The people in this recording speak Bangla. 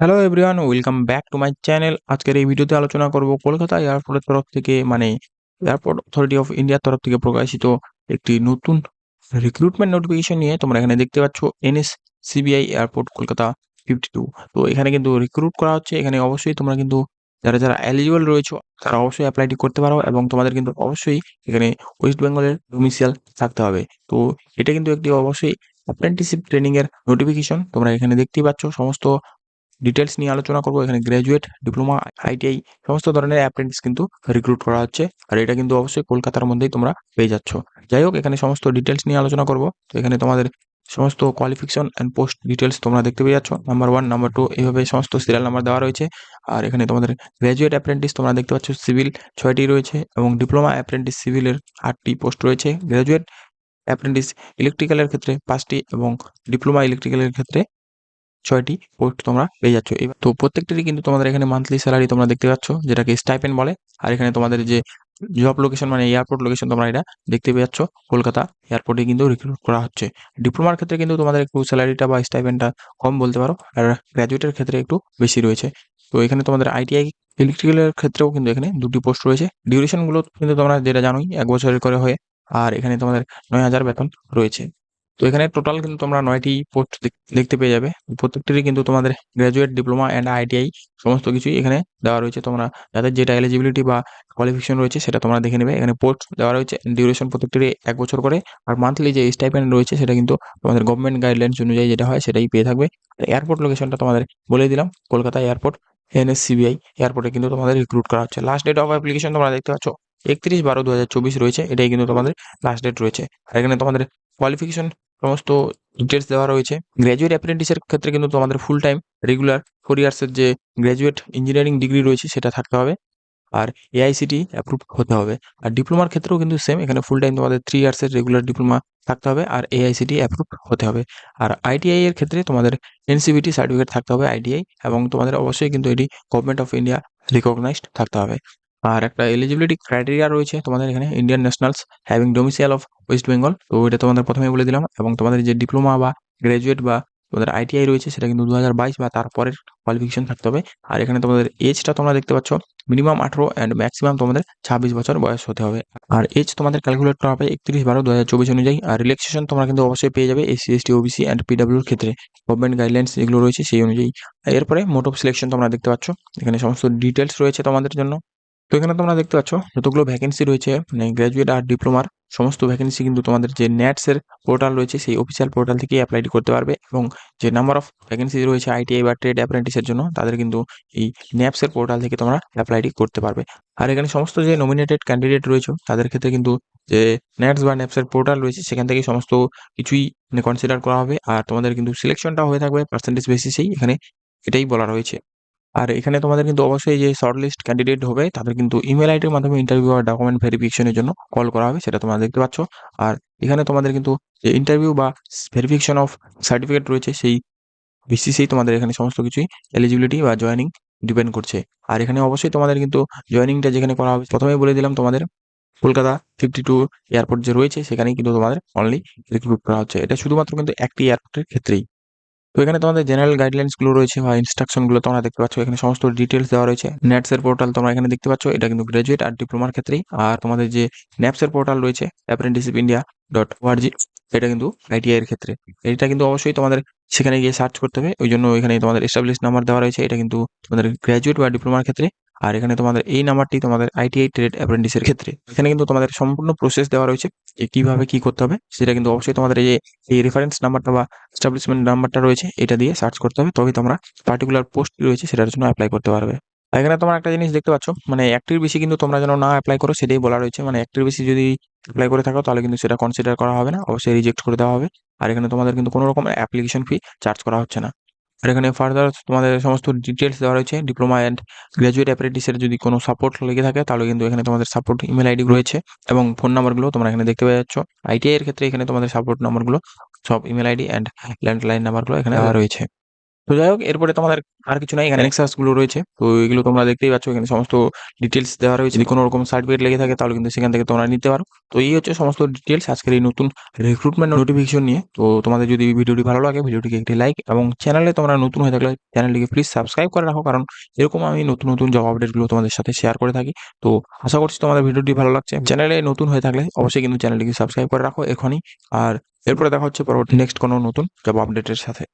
Hello everyone welcome back to my channel আজকের এই ভিডিওতে আলোচনা করব কলকাতা এয়ারপোর্টের তরফ থেকে মানে এয়ারপোর্ট অথরিটি অফ ইন্ডিয়ার তরফ থেকে প্রকাশিত একটি নতুন রিক্রুটমেন্ট নোটিফিকেশন নিয়ে তোমরা এখানে দেখতে পাচ্ছ NS CBI airport Kolkata fifty two তো এখানে কিন্তু রিক্রুট করা হচ্ছে। এখানে অবশ্যই তোমরা কিন্তু যারা যারা এলিজিবল রয়েছে, তারা অবশ্যই অ্যাপ্লাইটি করতে পারো এবং তোমাদের কিন্তু অবশ্যই এখানে ওয়েস্ট বেঙ্গলের ডোমিসিয়াল থাকতে হবে। তো এটা কিন্তু একটি অবশ্যই অ্যাপ্রেন্টিসিপ ট্রেনিং এর নোটিফিকেশন তোমরা এখানে দেখতেই পাচ্ছ সমস্ত ডিটেলস নিয়ে আলোচনা করব। এখানে গ্র্যাজুয়েট ডিপ্লোমা আইটিআই সমস্ত ধরনের অ্যাপ্রেন্টিস কিন্তু রিক্রুট করা হচ্ছে। আর এটা কিন্তু অবশ্যই কলকাতার মধ্যেই তোমরা পেয়ে যাচ্ছ। যাই হোক, এখানে সমস্ত ডিটেলস নিয়ে আলোচনা করব। তো এখানে তোমাদের সমস্ত কোয়ালিফিকেশন অ্যান্ড পোস্ট ডিটেলস তোমরা দেখতে পেয়ে যাচ্ছ। নাম্বার ওয়ান নাম্বার টু এইভাবে সমস্ত সিরিয়াল নাম্বার দেওয়া রয়েছে। আর এখানে তোমাদের গ্র্যাজুয়েট অ্যাপ্রেন্টিস তোমরা দেখতে পাচ্ছ সিভিল ছয়টি রয়েছে এবং ডিপ্লোমা অ্যাপ্রেন্টিস সিভিলের আটটি পোস্ট রয়েছে। গ্র্যাজুয়েট অ্যাপ্রেন্টিস ইলেকট্রিক্যালের ক্ষেত্রে পাঁচটি এবং ডিপ্লোমা ইলেকট্রিক্যালের ক্ষেত্রে ছয়টি পোস্ট তোমরা পেয়ে যাচ্ছ। এবার তো প্রত্যেকটিরই কিন্তু তোমাদের এখানে মান্থলি স্যালারি তোমরা দেখতে পাচ্ছ, যেটাকে স্টাইপেন্ড বলে। আর এখানে তোমাদের যে জব লোকেশন মানে এয়ারপোর্ট লোকেশন তোমরা এটা দেখতে পেয়ে যাচ্ছ। কলকাতা এয়ারপোর্টে কিন্তু রিক্রুট করা হচ্ছে। ডিপ্লোমার ক্ষেত্রে কিন্তু তোমাদের একটু স্যালারিটা বা স্টাইপেন্ডটা কম বলতে পারো, আর গ্র্যাজুয়েটের ক্ষেত্রে একটু বেশি রয়েছে। তো এখানে তোমাদের আইটিআই ইলেকট্রিক্যালের ক্ষেত্রেও কিন্তু এখানে দুটি পোস্ট রয়েছে। ডিউরেশনগুলো কিন্তু তোমরা যেটা জানোই, এক বছরের করে হয়ে। আর এখানে তোমাদের নয় হাজার বেতন রয়েছে। তো এখানে টোটাল কিন্তু তোমরা নয়টি পোস্ট দেখতে পেয়ে যাবে। প্রত্যেকটিরই কিন্তু তোমাদের গ্র্যাজুয়েট ডিপ্লোমা অ্যান্ড আইটিআই সমস্ত কিছুই এখানে দেওয়া রয়েছে। তোমরা যাদের যেটা এলিজিবিলিটি বা কোয়ালিফিকেশন রয়েছে সেটা তোমরা দেখে নেবে। এখানে পোস্ট দেওয়া রয়েছে ডিউরেশন প্রত্যেকটিরই এক বছর করে। আর মান্থলি যে স্টাইপেন্ড রয়েছে সেটা কিন্তু তোমাদের গভর্নমেন্ট গাইডলাইন্স অনুযায়ী যেটা হয় সেটাই পেয়ে থাকবে। এয়ারপোর্ট লোকেশনটা তোমাদের বলে দিলাম, কলকাতা এয়ারপোর্ট এনএসসিবিআই এয়ারপোর্টে কিন্তু তোমাদের রিক্রুট করা হচ্ছে। লাস্ট ডেট অফ অ্যাপ্লিকেশন তোমরা দেখতে পাচ্ছ। একত্রিশ বারো দু হাজার চব্বিশ রয়েছে, এটাই কিন্তু তোমাদের লাস্ট ডেট রয়েছে। আর এখানে তোমাদের কোয়ালিফিকেশন সমস্ত ডিটেলস দেওয়া রয়েছে। গ্র্যাজুয়েট অ্যাপ্রেন্টিসের ক্ষেত্রে কিন্তু তোমাদের ফুল টাইম রেগুলার ফোর ইয়ার্সের যে গ্র্যাজুয়েট ইঞ্জিনিয়ারিং ডিগ্রি রয়েছে, সেটা থাকতে হবে। আর এআইসিটি অ্যাপ্রুভ হতে হবে। আর ডিপ্লোমার ক্ষেত্রেও কিন্তু সেম এখানে ফুল টাইম তোমাদের থ্রি ইয়ার্সের রেগুলার ডিপ্লোমা থাকতে হবে আর এআইসিটি অ্যাপ্রুভ হতে হবে। আর আইটিআই এর ক্ষেত্রে তোমাদের এনসিবিটি সার্টিফিকেট থাকতে হবে আইটিআই এবং তোমাদের অবশ্যই কিন্তু এটি গভর্নমেন্ট অফ ইন্ডিয়া রিকগনাইজড থাকতে হবে। আর একটা এলিজিবিলিটি ক্রাইটেরিয়া রয়েছে তোমাদের এখানে Indian nationals having domicile of West Bengal তো এটা তোমাদের প্রথমেই বলে দিলাম এবং তোমাদের যে ডিপ্লোমা বা গ্র্যাজুয়েট বা তোমাদের আইটিআই রয়েছে সেটা কিন্তু দু হাজার বাইশ বা তারপরের কোয়ালিফিকেশন থাকতে হবে। আর এখানে তোমাদের এজটা তোমরা দেখতে পাচ্ছ মিনিমাম আঠেরো অ্যান্ড ম্যাক্সিমাম তোমাদের ছাব্বিশ বছর বয়স হতে হবে। আর এজ তোমাদের ক্যালকুলেট করা হবে একত্রিশ বারো দু হাজার চব্বিশ অনুযায়ী। আর রিল্যাক্সেশন তোমরা কিন্তু অবশ্যই পেয়ে যাবে এসসি এসটি ওবিসি অ্যান্ড পিডাব্লিউর ক্ষেত্রে। গভর্নমেন্ট গাইডলাইন্স যেগুলো রয়েছে সেই অনুযায়ী। এরপরে মোট অফ সিলেকশন তোমরা দেখতে পাচ্ছ। এখানে সমস্ত ডিটেলস রয়েছে তোমাদের জন্য। তো এখানে তোমরা দেখতে পাচ্ছ, যতগুলো ভ্যাকেন্সি রয়েছে মানে গ্র্যাজুয়েট আর ডিপ্লোমার সমস্ত ভ্যাকেন্সি কিন্তু তোমাদের যে নেটসের পোর্টাল রয়েছে, সেই অফিসিয়াল পোর্টাল থেকেই অ্যাপ্লাই করতে পারবে এবং যে নাম্বার অফ ভ্যাকেন্সি রয়েছে আইটিআই বা ট্রেড অ্যাপ্রেন্টিসের জন্য, তাদের কিন্তু এই ন্যাপসের পোর্টাল থেকে তোমরা অ্যাপ্লাইটি করতে পারবে। আর এখানে সমস্ত যে নমিনেটেড ক্যান্ডিডেট রয়েছে, তাদের ক্ষেত্রে কিন্তু যে নেটস বা ন্যাপসের পোর্টাল রয়েছে, সেখান থেকে সমস্ত কিছুই মানে কনসিডার করা হবে। আর তোমাদের কিন্তু সিলেকশনটা হয়ে থাকবে পার্সেন্টেজ বেসিসেই এখানে এটাই বলা রয়েছে। আর এখানে তোমাদের কিন্তু অবশ্যই যে শর্ট লিস্ট ক্যান্ডিডেট হবে, তাদের কিন্তু ইমেল আইডির মাধ্যমে ইন্টারভিউ আর ডকুমেন্ট ভেরিফিকেশনের জন্য কল করা হবে, সেটা তোমরা দেখতে পাচ্ছ। আর এখানে তোমাদের কিন্তু যে ইন্টারভিউ বা ভেরিফিকেশন অফ সার্টিফিকেট রয়েছে, সেই বেসিসেই তোমাদের এখানে সমস্ত কিছুই এলিজিবিলিটি বা জয়েনিং ডিপেন্ড করছে। আর এখানে অবশ্যই তোমাদের কিন্তু জয়েনিংটা যেখানে করা হবে, প্রথমেই বলে দিলাম তোমাদের কলকাতা ফিফটি টু এয়ারপোর্ট যে রয়েছে, সেখানেই কিন্তু তোমাদের অনলি রিক্রুট করা হচ্ছে। এটা শুধুমাত্র কিন্তু একটি এয়ারপোর্টের ক্ষেত্রেই। তো এখানে তোমাদের জেনারেল গাইডলাইন্সগুলো রয়েছে বা ইনস্ট্রাকশনগুলো তোমরা দেখতে পাচ্ছ। এখানে সমস্ত ডিটেলস দেওয়া রয়েছে। নেটস এর পোর্টাল তোমরা এখানে দেখতে পাচ্ছ। এটা কিন্তু গ্রাজুয়েট আর ডিপ্লোমার ক্ষেত্রে আর তোমাদের যে ন্যাপস এর পোর্টাল রয়েছে অ্যাপ্রেন্টিসিপ ইন্ডিয়া ডট ওআরজি এটা কিন্তু আইটিআই এর ক্ষেত্রে। এটা কিন্তু অবশ্যই তোমাদের সেখানে গিয়ে সার্চ করতে হবে। ওই জন্য এখানে তোমাদের এস্টাবলিশ নাম্বার দেওয়া রয়েছে। এটা কিন্তু তোমাদের গ্রাজুয়েট বা ডিপ্লোমার ক্ষেত্রে আর এখানে তোমাদের এই নাম্বারটি তোমাদের আইটিআই ট্রেড অ্যাপ্রেন্টিসের ক্ষেত্রে। এখানে কিন্তু তোমাদের সম্পূর্ণ প্রসেস দেওয়া রয়েছে যে কীভাবে কি করতে হবে। সেটা কিন্তু অবশ্যই তোমাদের এই এই রেফারেন্স নাম্বারটা বা এস্টাবলিশমেন্ট নাম্বারটা রয়েছে, এটা দিয়ে সার্চ করতে হবে। তবেই তোমরা পার্টিকুলার পোস্ট রয়েছে, সেটার জন্য অ্যাপ্লাই করতে পারবে। এখানে তোমরা একটা জিনিস দেখতে পাচ্ছ মানে একটির বেশি কিন্তু তোমরা যেন না অ্যাপ্লাই করো, সেটাই বলা রয়েছে। মানে একটির বেশি যদি অ্যাপ্লাই করে থাকো, তাহলে কিন্তু সেটা কনসিডার করা হবে না, অবশ্যই রিজেক্ট করে দেওয়া হবে। আর এখানে তোমাদের কিন্তু কোনো রকম অ্যাপ্লিকেশন ফি চার্জ করা হচ্ছে না। আর এখানে ফার্দার তোমাদের সমস্ত ডিটেলস দেওয়া রয়েছে ডিপ্লোমা অ্যান্ড গ্র্যাজুয়েট অ্যাপ্রেন্টিসের যদি কোনো সাপোর্ট লেগে থাকে, তাহলে কিন্তু এখানে তোমাদের সাপোর্ট ইমেল আইডি রয়েছে এবং ফোন নাম্বারগুলো তোমরা এখানে দেখতে পেয়ে যাচ্ছ। আইটিআই এর ক্ষেত্রে এখানে তোমাদের সাপোর্ট নাম্বারগুলো সব ইমেল আইডি অ্যান্ড ল্যান্ডলাইন নাম্বারগুলো এখানে দেওয়া রয়েছে। তো যাই হোক, এরপরে তোমাদের আর কিছু নাই, এখানে নেক্সাসগুলো রয়েছে। তো এগুলো তোমরা দেখতেই পাচ্ছ, এখানে সমস্ত ডিটেলস দেওয়া রয়েছে। যদি কোনো রকম সার্টিফিকেট লেগে থাকে, তাহলে কিন্তু সেখান থেকে তোমরা নিতে পারো। তো এই হচ্ছে সমস্ত ডিটেলস আজকের এই নতুন রিক্রুটমেন্ট নোটিফিকেশন নিয়ে। তো তোমাদের যদি ভিডিওটি ভালো লাগে, ভিডিওটিকে একটি লাইক এবং চ্যানেলে তোমরা নতুন হয়ে থাকলে চ্যানেলটিকে প্লিজ সাবস্ক্রাইব করে রাখো। কারণ এরকম আমি নতুন নতুন জব আপডেটগুলো তোমাদের সাথে শেয়ার করে থাকি। তো আশা করছি তোমাদের ভিডিওটি ভালো লাগছে। চ্যানেলে নতুন হয়ে থাকলে অবশ্যই কিন্তু চ্যানেলটিকে সাবস্ক্রাইব করে রাখো এখনই। আর এরপরে দেখা হচ্ছে পরবর্তী নেক্সট কোনো নতুন জব আপডেটের সাথে।